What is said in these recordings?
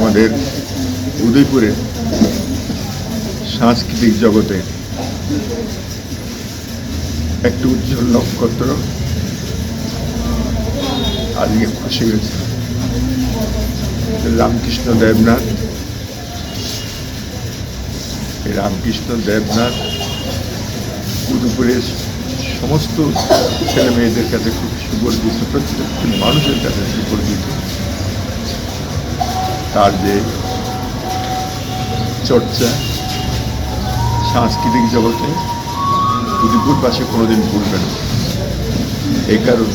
আমাদের উদয়পুরে সাংস্কৃতিক জগতে একটি উজ্জ্বল নক্ষত্র আজকে খুশি হয়েছে। রামকৃষ্ণ দেবনাথ রামকৃষ্ণ দেবনাথ উদয়পুরের সমস্ত ছেলে মেয়েদের কাছে খুব সুপরিচিত প্রত্যেকটি মানুষের কাছে সুপরিচিত তার যে চর্চা সাংস্কৃতিক জগতে উদয়পুর উদয়পুরবাসী কোনোদিন ভুলবে না। এই কারণ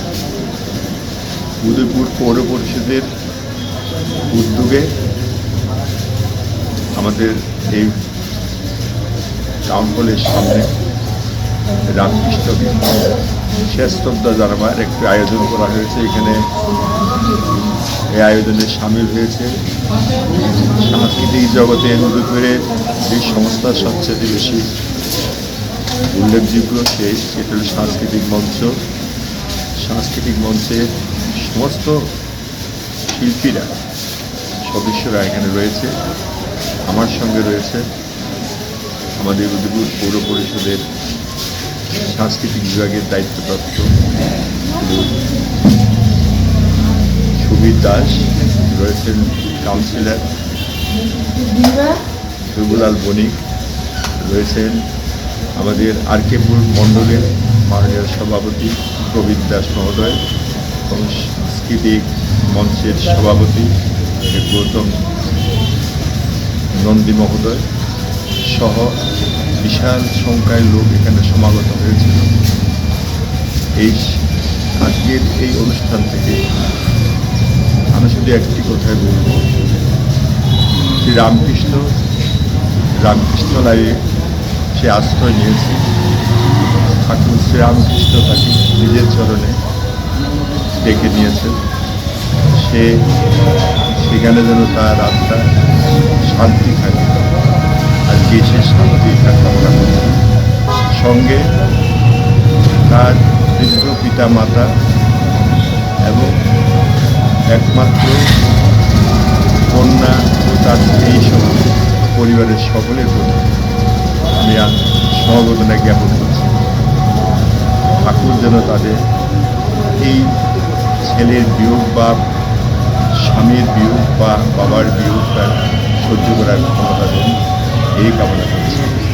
উদয়পুর পৌর পরিষদের উদ্যোগে আমাদের এই টাউন হলের সামনে রামকৃষ্ণ শেষ শ্রদ্ধা জানাবার একটি আয়োজন করা হয়েছে। এখানে এই আয়োজনে সামিল হয়েছে সাংস্কৃতিক জগতে উদয়পুরে যে সংস্থা সবচেয়ে বেশি উল্লেখযোগ্য সেই, সেটা হল সাংস্কৃতিক মঞ্চ। সাংস্কৃতিক মঞ্চের সমস্ত শিল্পীরা, সদস্যরা এখানে রয়েছে। আমার সঙ্গে রয়েছে আমাদের উদয়পুর পৌর পরিষদের সাংস্কৃতিক বিভাগের দায়িত্বপ্রাপ্ত সুবীর দাস রয়েছেন কাউন্সিলর রঘুলাল বণিক রয়েছেন আমাদের আরকেপুর মণ্ডলের মাননীয় সভাপতি প্রবীর দাস মহোদয় এবং সাংস্কৃতিক মঞ্চের সভাপতি গৌতম নন্দী মহোদয় সহ বিশাল সংখ্যায় লোক এখানে সমাগত হয়েছিল। এই আজকের এই অনুষ্ঠান থেকে আমি শুধু একটি কথাই বলব। শ্রী রামকৃষ্ণ রামকৃষ্ণ লাইয়ে সে আশ্রয় নিয়েছে। ঠাকুর শ্রীরামকৃষ্ণ তাকে নিজের চরণে ডেকে নিয়েছেন। সে সেখানে যেন তার আত্মা শান্তি থাকে। সে শান্তি কামনা করছে সঙ্গে তার বৃদ্ধ পিতা মাতা এবং একমাত্র কন্যা ও তার এই সহ পরিবারের সকলের প্রতি আমি সমবেদনা জ্ঞাপন করছি। ঠাকুর যেন তাদের এই ছেলের বিয়োগ বা স্বামীর বিয়োগ বা বাবার বিয়োগ তার সহ্য করার ক্ষমতা দেন। এই কামনা করছি